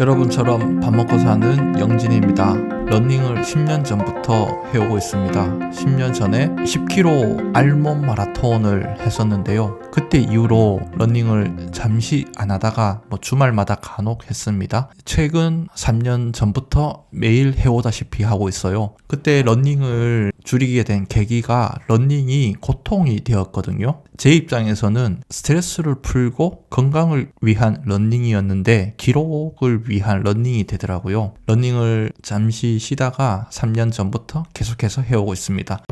여러분처럼 밥 먹고 사는 영진입니다. 러닝을 10년 전부터 해오고 있습니다. 10년 전에 10km 알몸 마라톤을 했었는데요. 그때 이후로 러닝을 잠시 안 하다가 뭐 주말마다 간혹 했습니다. 최근 3년 전부터 매일 해오다시피 하고 있어요. 그때 러닝을 줄이게 된 계기가 러닝이 고통이 되었거든요. 제 입장에서는 스트레스를 풀고 건강을 위한 러닝이었는데 기록을 위한 러닝이 되더라고요. 러닝을 잠시 쉬다가 3년 전부터 계속해서 해오고 있습니다.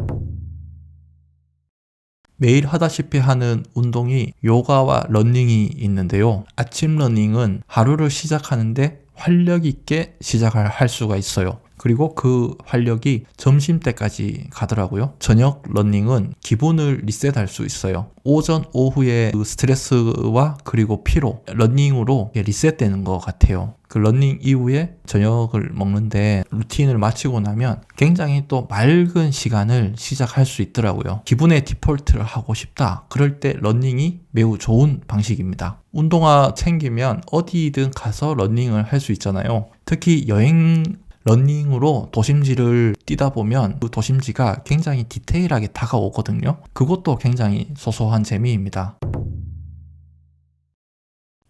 매일 하다시피 하는 운동이 요가와 러닝이 있는데요. 아침 러닝은 하루를 시작하는데 활력 있게 시작을 할 수가 있어요. 그리고 그 활력이 점심 때까지 가더라고요. 저녁 러닝은 기분을 리셋할 수 있어요. 오전, 오후에 그 스트레스와 그리고 피로, 러닝으로 리셋되는 것 같아요. 그 러닝 이후에 저녁을 먹는데 루틴을 마치고 나면 굉장히 또 맑은 시간을 시작할 수 있더라고요. 기분의 디폴트를 하고 싶다. 그럴 때 러닝이 매우 좋은 방식입니다. 운동화 챙기면 어디든 가서 러닝을 할 수 있잖아요. 특히 여행 러닝으로 도심지를 뛰다 보면 그 도심지가 굉장히 디테일하게 다가오거든요. 그것도 굉장히 소소한 재미입니다.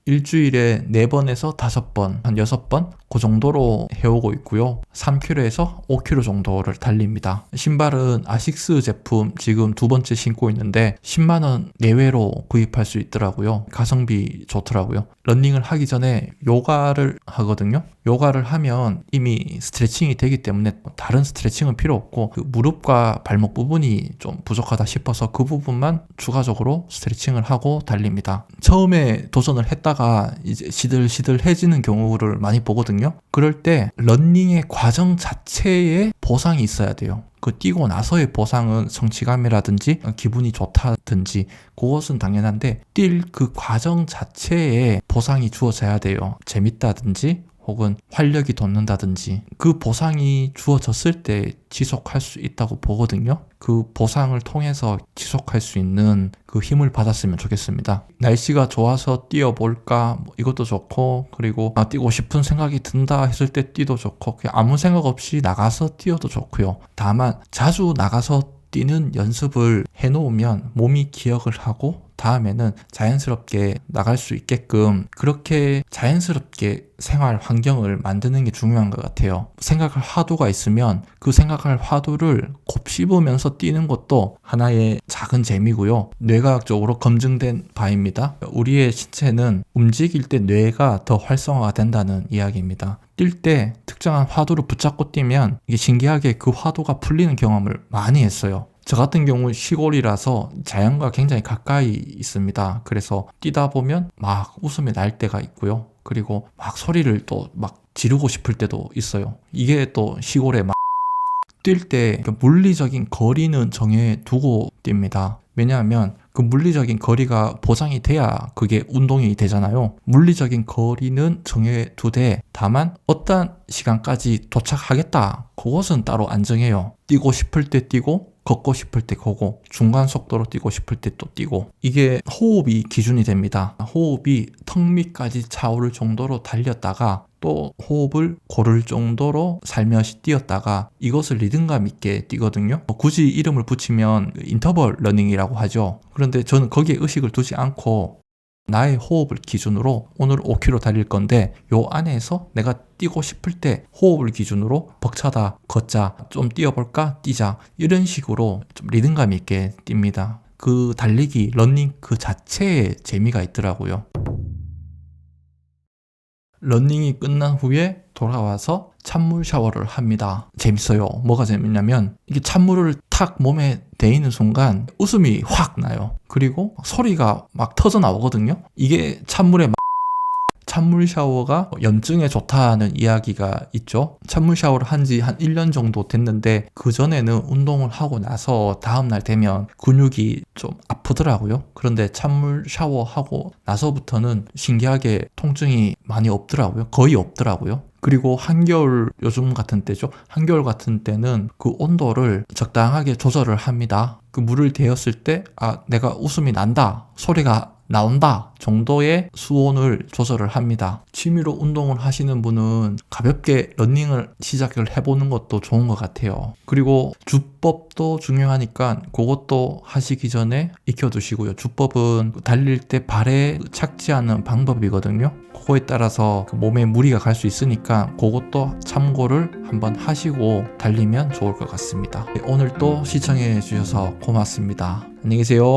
일주일에 4번에서 5번, 한 6번? 그 정도로 해오고 있고요. 3km에서 5km 정도를 달립니다. 신발은 아식스 제품 지금 두 번째 신고 있는데 10만 원 내외로 구입할 수 있더라고요. 가성비 좋더라고요. 런닝을 하기 전에 요가를 하거든요. 요가를 하면 이미 스트레칭이 되기 때문에 다른 스트레칭은 필요 없고 그 무릎과 발목 부분이 좀 부족하다 싶어서 그 부분만 추가적으로 스트레칭을 하고 달립니다. 처음에 도전을 했다가 이제 시들시들해지는 경우를 많이 보거든요. 그럴 때 런닝의 과정 자체에 보상이 있어야 돼요. 그 뛰고 나서의 보상은 성취감이라든지 기분이 좋다든지 그것은 당연한데 뛸 그 과정 자체에 보상이 주어져야 돼요. 재밌다든지 혹은 활력이 돋는다든지 그 보상이 주어졌을 때 지속할 수 있다고 보거든요. 그 보상을 통해서 지속할 수 있는 그 힘을 받았으면 좋겠습니다. 날씨가 좋아서 뛰어볼까 뭐 이것도 좋고 그리고 아, 뛰고 싶은 생각이 든다 했을 때 뛰도 좋고 그냥 아무 생각 없이 나가서 뛰어도 좋고요. 다만 자주 나가서 뛰는 연습을 해놓으면 몸이 기억을 하고 다음에는 자연스럽게 나갈 수 있게끔 그렇게 자연스럽게 생활 환경을 만드는 게 중요한 것 같아요. 생각할 화두가 있으면 그 생각할 화두를 곱씹으면서 뛰는 것도 하나의 작은 재미고요. 뇌과학적으로 검증된 바입니다. 우리의 신체는 움직일 때 뇌가 더 활성화가 된다는 이야기입니다. 뛸 때 특정한 화두를 붙잡고 뛰면 이게 신기하게 그 화두가 풀리는 경험을 많이 했어요. 저 같은 경우 시골이라서 자연과 굉장히 가까이 있습니다. 그래서 뛰다 보면 막 웃음이 날 때가 있고요. 그리고 막 소리를 또 막 지르고 싶을 때도 있어요. 이게 또 시골에 막 뛸때 물리적인 거리는 정해 두고 뜁니다. 왜냐하면 그 물리적인 거리가 보장이 돼야 그게 운동이 되잖아요. 물리적인 거리는 정해 두되 다만 어떤 시간까지 도착하겠다. 그것은 따로 안 정해요. 뛰고 싶을 때 뛰고 걷고 싶을 때 걷고 중간 속도로 뛰고 싶을 때 또 뛰고 이게 호흡이 기준이 됩니다. 호흡이 턱 밑까지 차오를 정도로 달렸다가 또 호흡을 고를 정도로 살며시 뛰었다가 이것을 리듬감 있게 뛰거든요. 뭐 굳이 이름을 붙이면 인터벌 러닝이라고 하죠. 그런데 저는 거기에 의식을 두지 않고 나의 호흡을 기준으로 오늘 5km 달릴 건데 요 안에서 내가 뛰고 싶을 때 호흡을 기준으로 벅차다 걷자 좀 뛰어볼까 뛰자 이런 식으로 좀 리듬감 있게 뜁니다. 그 달리기 런닝 그 자체에 재미가 있더라고요. 런닝이 끝난 후에 돌아와서 찬물 샤워를 합니다. 재밌어요. 뭐가 재밌냐면 이게 찬물을 탁 몸에 대이는 순간 웃음이 확 나요. 그리고 소리가 막 터져 나오거든요. 이게 찬물에 찬물 샤워가 염증에 좋다는 이야기가 있죠. 찬물 샤워를 한 지 한 1년 정도 됐는데 그전에는 운동을 하고 나서 다음날 되면 근육이 좀 아프더라고요. 그런데 찬물 샤워하고 나서부터는 신기하게 통증이 많이 없더라고요. 거의 없더라고요. 그리고 한겨울 요즘 같은 때죠. 한겨울 같은 때는 그 온도를 적당하게 조절을 합니다. 그 물을 데웠을 때, 아, 내가 웃음이 난다. 소리가 나온다 정도의 수온을 조절을 합니다. 취미로 운동을 하시는 분은 가볍게 러닝을 시작을 해보는 것도 좋은 것 같아요. 그리고 주법도 중요하니까 그것도 하시기 전에 익혀두시고요. 주법은 달릴 때 발에 착지하는 방법이거든요. 그거에 따라서 그 몸에 무리가 갈 수 있으니까 그것도 참고를 한번 하시고 달리면 좋을 것 같습니다. 네, 오늘 또 시청해 주셔서 고맙습니다. 안녕히 계세요.